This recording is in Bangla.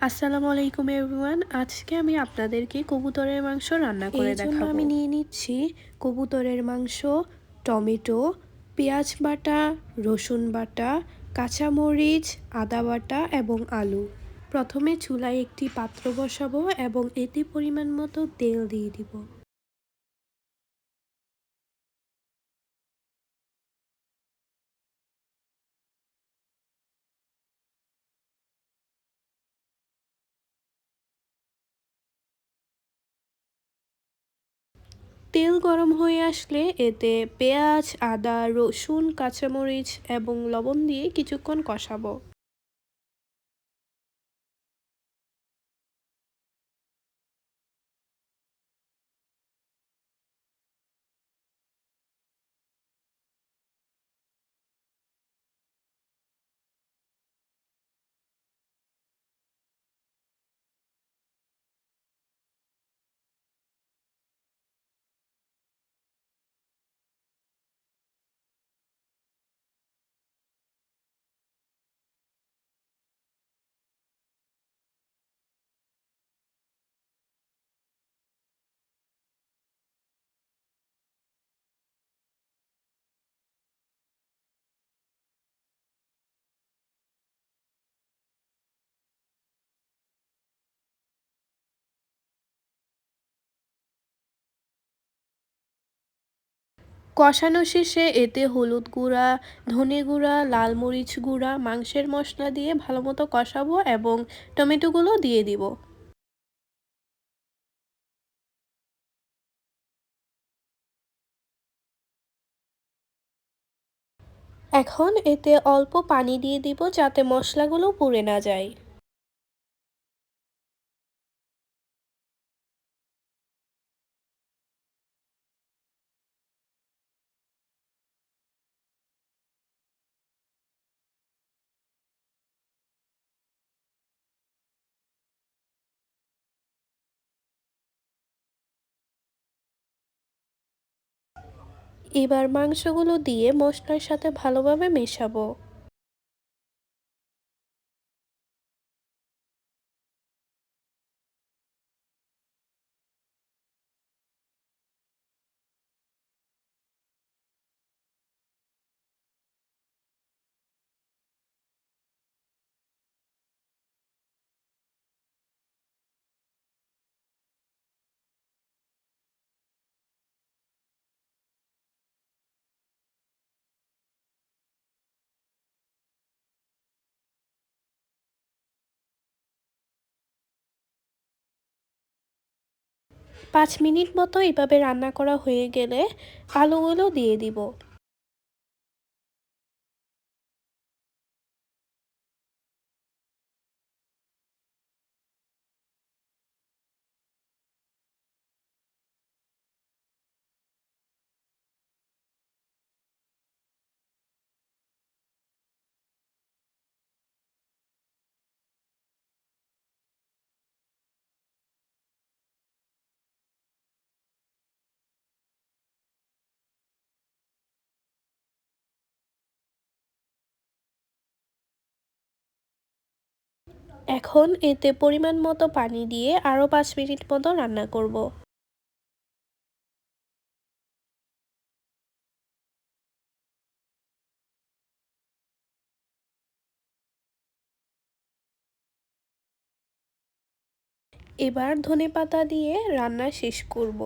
আসসালামু আলাইকুম এভরিওয়ান। আজকে আমি আপনাদেরকে কবুতরের মাংস রান্না করে দেখাবো। আমি নিয়ে নিচ্ছি কবুতরের মাংস টমেটো পেঁয়াজ বাটা রসুন বাটা কাঁচামরিচ আদা বাটা এবং আলু। প্রথমে চুলায় একটি পাত্র বসাবো এবং এতে পরিমাণ মতো তেল দিয়ে দিব। তেল গরম হয়ে আসলে এতে পেঁয়াজ আদা রসুন কাঁচামরিচ এবং লবণ দিয়ে কিছুক্ষণ কষাবো। কষানো শেষে এতে হলুদ গুঁড়া, ধনে গুঁড়া, লাল মরিচ গুঁড়া, মাংসের মশলা দিয়ে ভালো মতো কষাবো এবং টমেটোগুলো দিয়ে দিব। এখন এতে অল্প পানি দিয়ে দিব যাতে মশলাগুলো পুড়ে না যায়। এবার মাংসগুলো দিয়ে মশলার সাথে ভালোভাবে মেশাবো। পাঁচ মিনিট মতো এভাবে রান্না করা হয়ে গেলে আলুগুলো দিয়ে দিব। এখন এতে পরিমাণ মতো পানি দিয়ে আরও পাঁচ মিনিট মতো রান্না করব। এবার ধনে পাতা দিয়ে রান্না শেষ করব।